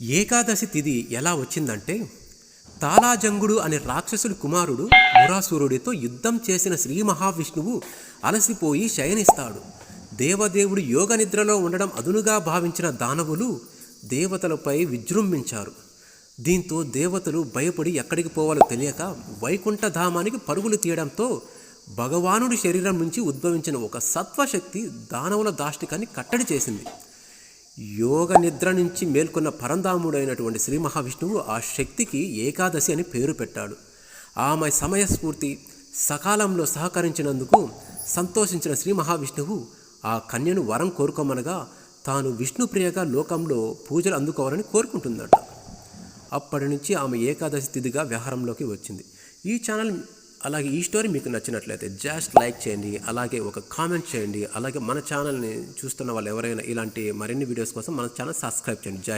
ఏకాదశి తిథి ఎలా వచ్చిందంటే తాళాజంగుడు అనే రాక్షసుడి కుమారుడు మురాసురుడితో యుద్ధం చేసిన శ్రీ మహావిష్ణువు అలసిపోయి శయనిస్తాడు. దేవదేవుడు యోగ నిద్రలో ఉండడం అదునుగా భావించిన దానవులు దేవతలపై విజృంభించారు. దీంతో దేవతలు భయపడి ఎక్కడికి పోవాలో తెలియక వైకుంఠధామానికి పరుగులు తీయడంతో భగవానుడి శరీరం నుంచి ఉద్భవించిన ఒక సత్వశక్తి దానవుల దాష్టికాన్ని కట్టడి చేసింది. యోగ నిద్ర నుంచి మేల్కొన్న పరంధాముడైనటువంటి శ్రీ మహావిష్ణువు ఆ శక్తికి ఏకాదశి అని పేరు పెట్టాడు. ఆమె సమయస్ఫూర్తి సకాలంలో సహకరించినందుకు సంతోషించిన శ్రీ మహావిష్ణువు ఆ కన్యను వరం కోరుకోమనగా తాను విష్ణుప్రియగా లోకంలో పూజలు అందుకోవాలని కోరుకుంటుందట. అప్పటి నుంచి ఆమె ఏకాదశి తిథిగా వ్యవహారంలోకి వచ్చింది. ఈ ఛానల్ అలాగే ఈ స్టోరీ మీకు నచ్చినట్లయితే జస్ట్ లైక్ చేయండి అలాగే ఒక కామెంట్ చేయండి అలాగే మన ఛానల్ని చూస్తున్న వాళ్ళు ఎవరైనా ఇలాంటి మరిన్ని వీడియోస్ కోసం మన ఛానల్ సబ్స్క్రైబ్ చేయండి. జై